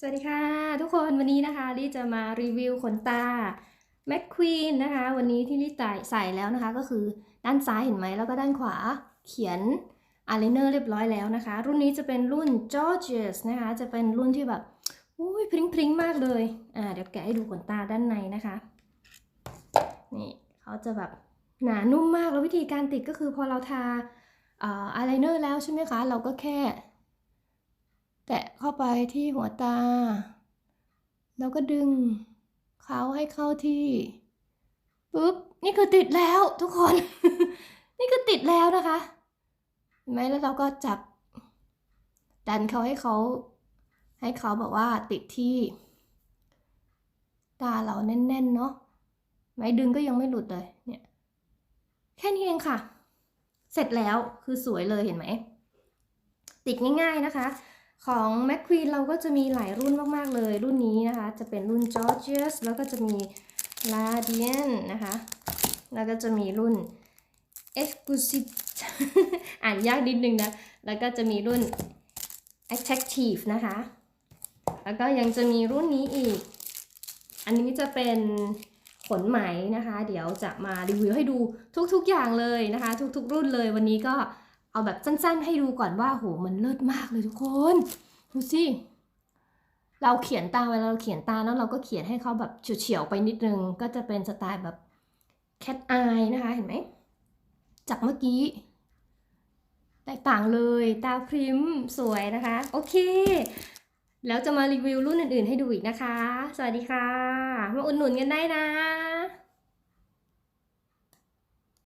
สวัสดีค่ะ ทุกคนวันนี้นะคะลี่จะมารีวิวขนตา m c q u e e n นะคะ วันนี้ที่ลี่ใส่ใส่แล้วนะคะ ก็คือด้านซ้ายเห็นไหมแล้วก็ด้านขวาเขียนอายไลเนอร์เรียบร้อยแล้วนะคะ รุ่นนี้จะเป็นรุ่น Georges นะคะ จะเป็นรุ่นที่แบบอุ้ยพริ้งพริ้งมากเลยอ่าเดี๋ยวแกะให้ดูขนตาด้านในนะคะนี่เขาจะแบบหนานุ่มมากแล้ววิธีการติดก็คือพอเราทาอายไลเนอร์แล้วใช่ไหมคะ เราก็แค่ แตะเข้าไปที่หัวตา แล้วก็ดึงเขาให้เข้าที่ปุ๊บนี่คือติดแล้วทุกคน นี่คือติดแล้วนะคะเห็นไหมแล้วเราก็จับ ดันเขาให้เขา ให้เขาแบบว่าติดที่ ตาเราแน่นๆเนาะไม้ดึงก็ยังไม่หลุดเลยเนี่ยแค่นี้เองค่ะ เสร็จแล้วคือสวยเลยเห็นไหม ติดง่ายๆนะคะ ของ m c q u e e n เราก็จะมีหลายรุ่นมาก ๆ เลย รุ่นนี้นะคะ จะเป็นรุ่น Georges แล้วก็จะมี Radian นะคะ แล้วก็จะมีรุ่น Exclusive อ่านยากนิดนึงนะ แล้วก็จะมีรุ่น Attractive นะคะ แล้วก็ยังจะมีรุ่นนี้อีก อันนี้จะเป็นขนไหมนะคะ เดี๋ยวจะมารีวิวให้ดูทุกๆอย่างเลยนะคะ ทุกๆรุ่นเลยวันนี้ก็ เอาแบบสั้นๆ ให้ดูก่อนว่าโหมันเลิศมากเลยทุกคนดูสิเราเขียนตาเวลาเราเขียนตาแล้วเราก็เขียนให้เขาแบบเฉียวๆไปนิดนึง ก็จะเป็นสไตล์แบบแคทอายนะคะเห็นไหมจากเมื่อกี้แตกต่างเลยตาพริมสวยนะคะ โอเค แล้วจะมารีวิวรุ่นอื่นๆให้ดูอีกนะคะ สวัสดีค่ะ มาอุดหนุนกันได้นะ